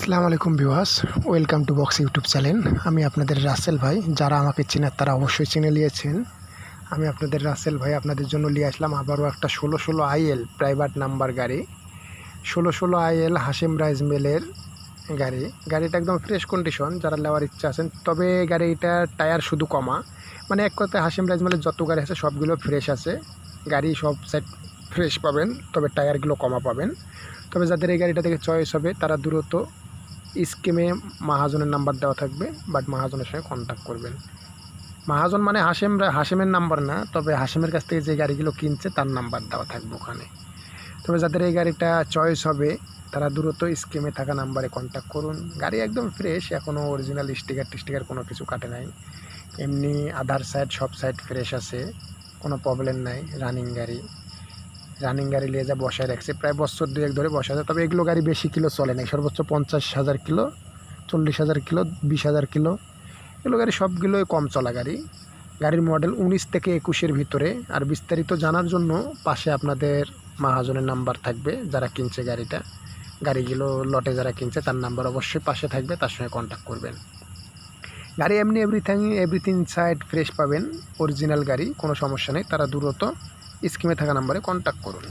আসসালামু আলাইকুম viewers, welcome to box YouTube channel. আমি আপনাদের রাসেল ভাই, যারা আমাকে চেনেন তারা অবশ্যই চিনে নিয়েছেন। আমি আপনাদের রাসেল ভাই, আপনাদের জন্য নিয়ে আসলাম আবারও একটা ষোলো ষোলো আইএল প্রাইভেট নাম্বার গাড়ি। ষোলো ষোলো আইএল হাসিম রাইজ মেলের গাড়ি। গাড়িটা একদম ফ্রেশ কন্ডিশন যারা নেওয়ার ইচ্ছা আছেন, তবে গাড়িটা টায়ার শুধু কমা। মানে এক কথায় হাসিম রাইজ মেলের যত গাড়ি আছে, সবগুলো ফ্রেশ আছে। গাড়ি সব সাইড ফ্রেশ পাবেন, তবে টায়ারগুলো কমা পাবেন। তবে যাদের এই গাড়িটা থেকে চয়েস হবে, তারা দ্রুত স্কিমে মাহাজনের নাম্বার দেওয়া থাকবে বাট মাহাজনের সঙ্গে কন্ট্যাক্ট করবেন। মাহাজন মানে হাসেম হাসেমের নাম্বার না, তবে হাসেমের কাছ থেকে যে গাড়িগুলো কিনছে তার নাম্বার দেওয়া থাকবে ওখানে। তবে যাদের এই গাড়িটা চয়েস হবে, তারা দ্রুত স্কিমে থাকা নাম্বারে কন্ট্যাক্ট করুন। গাড়ি একদম ফ্রেশ এখনও অরিজিনাল স্টিকার টিস্টিকার কোনো কিছু কাটে নাই। এমনি আধার সাইড সব সাইড ফ্রেশ আছে, কোনো প্রবলেম নাই রানিং গাড়ি। রানিং গাড়ি নিয়ে যা বসায় রাখছে। প্রায় বছর দুয়েক ধরে বসা যায় তবে এগুলো গাড়ি বেশি কিলো চলে না সর্বোচ্চ পঞ্চাশ হাজার কিলো, চল্লিশ হাজার কিলো, বিশ হাজার কিলো। এগুলো গাড়ি সবগুলোই কম চলা গাড়ি। গাড়ির মডেল উনিশ থেকে একুশের ভিতরে। আর বিস্তারিত জানার জন্য পাশে আপনাদের মাহাজনের নাম্বার থাকবে, যারা কিনছে গাড়িটা। গাড়িগুলো লটে যারা কিনছে, তার নাম্বার অবশ্যই পাশে থাকবে, তার সঙ্গে কন্ট্যাক্ট করবেন। গাড়ি এমনি এভরিথিং এভরিথিং সাইড ফ্রেশ পাবেন। অরিজিনাল গাড়ি, কোনো সমস্যা নেই, তারা দ্রুত স্কিমে থাকা নাম্বারে কন্ট্যাক্ট করুন।